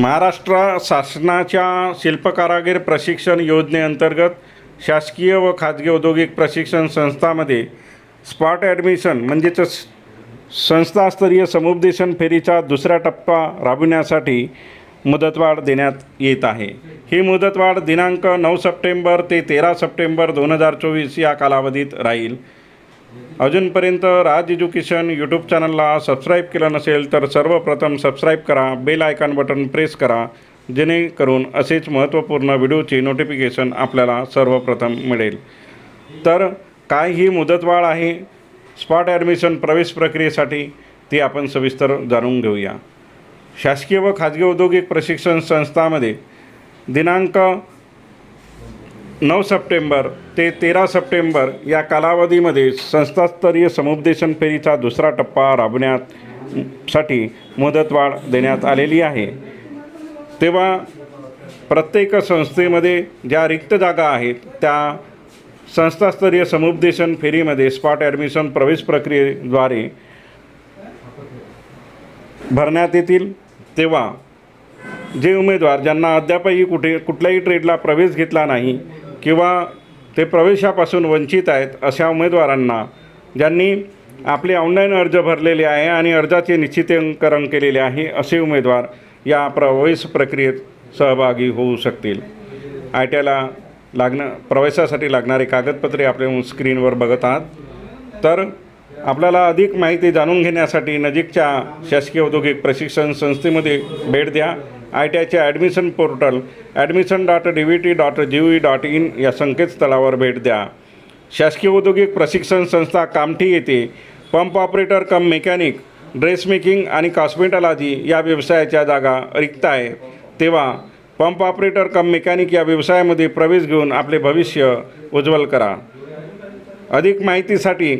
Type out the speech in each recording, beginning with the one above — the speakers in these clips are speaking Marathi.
महाराष्ट्र शासनाच्या शिल्पकारागीर प्रशिक्षण योजनेअंतर्गत शासकीय व खाजगी औद्योगिक प्रशिक्षण संस्थामध्ये स्पॉट ॲडमिशन म्हणजेच संस्थास्तरीय समुपदेशन फेरीचा दुसरा टप्पा राबविण्यासाठी मुदतवाढ देण्यात येत आहे. ही मुदतवाढ दिनांक नऊ सप्टेंबर ते तेरा सप्टेंबर दोन हजार चोवीस या कालावधीत राहील. अजूनपर्यंत राज एज्युकेशन यूट्यूब चॅनलला सबस्क्राईब केलं नसेल तर सर्वप्रथम सबस्क्राईब करा बेल आयकॉन बटन प्रेस करा जेणेकरून असेच महत्त्वपूर्ण व्हिडिओची नोटिफिकेशन आपल्याला सर्वप्रथम मिळेल. तर काय ही मुदतवाढ आहे? स्पॉट ॲडमिशन प्रवेश प्रक्रियेसाठी ती आपण सविस्तर जाणून घेऊया. शासकीय व खाजगी औद्योगिक प्रशिक्षण संस्थामध्ये दिनांक नऊ सप्टेंबर ते तेरा सप्टेंबर या कालावधीमध्ये संस्थास्तरीय समुपदेशन फेरीचा दुसरा टप्पा राबवण्यात साठी मुदतवाढ देण्यात आलेली आहे. तेव्हा प्रत्येक संस्थेमध्ये ज्या रिक्त जागा आहेत त्या संस्थास्तरीय समुपदेशन फेरीमध्ये स्पॉट ॲडमिशन प्रवेश प्रक्रियेद्वारे भरण्यात येतील. तेव्हा जे उमेदवार ज्यांना अद्यापही कुठे कुठल्याही ट्रेडला प्रवेश घेतला नाही किंवा ते प्रवेशापासून वंचित आहेत अशा उमेदवारांना ज्यांनी आपले ऑनलाईन अर्ज भरलेले आहे आणि अर्जाचे निश्चितीकरण केलेले आहे असे उमेदवार या प्रवेश प्रक्रियेत सहभागी होऊ शकतील. आय टी आयला लागणं प्रवेशासाठी लागणारे कागदपत्रे आपण स्क्रीनवर बघत आहात. तर आपल्याला अधिक माहिती जाणून घेण्यासाठी नजीकच्या शासकीय औद्योगिक प्रशिक्षण संस्थेमध्ये भेट द्या. आय टी आयचे admission portal admission dot D V T dot G V dot in या संकेतस्थळावर भेट द्या. शासकीय औद्योगिक प्रशिक्षण संस्था कामठी येथे pump operator cum mechanic dressmaking आणि कॉस्मेटॉलॉजी या व्यवसायाच्या जागा रिक्त आहे. तेव्हा पंप ऑपरेटर कम मेकॅनिक या व्यवसायामध्ये प्रवेश घेऊन आपले भविष्य उज्ज्वल करा. अधिक माहितीसाठी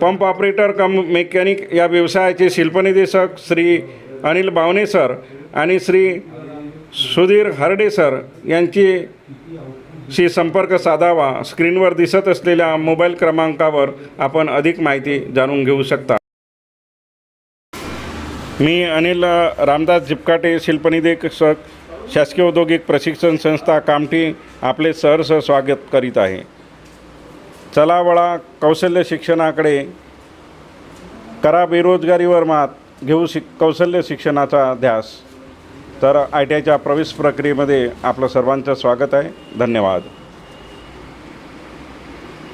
पंप ऑपरेटर कम मेकॅनिक या व्यवसायाचे शिल्पनिदेशक श्री अनिल बावने सर आणि श्री सुधीर हरडे सर यांची शी संपर्क साधावा. स्क्रीनवर दिसत असलेल्या मोबाईल क्रमांकावर आपण अधिक माहिती जाणून घेऊ शकता. मी अनिल रामदास जिपकाटे शिल्पनिदेशक शासकीय औद्योगिक प्रशिक्षण संस्था कामठी आपले सहर्ष स्वागत करीत आहे. चला वळा कौशल्य शिक्षणाकडे. करा बेरोजगारीवर मात. घेऊ शिक कौशल्य शिक्षणाचा ध्यास. तर आय टी आयच्या प्रवेश प्रक्रियेमध्ये आपलं सर्वांचं स्वागत आहे. धन्यवाद.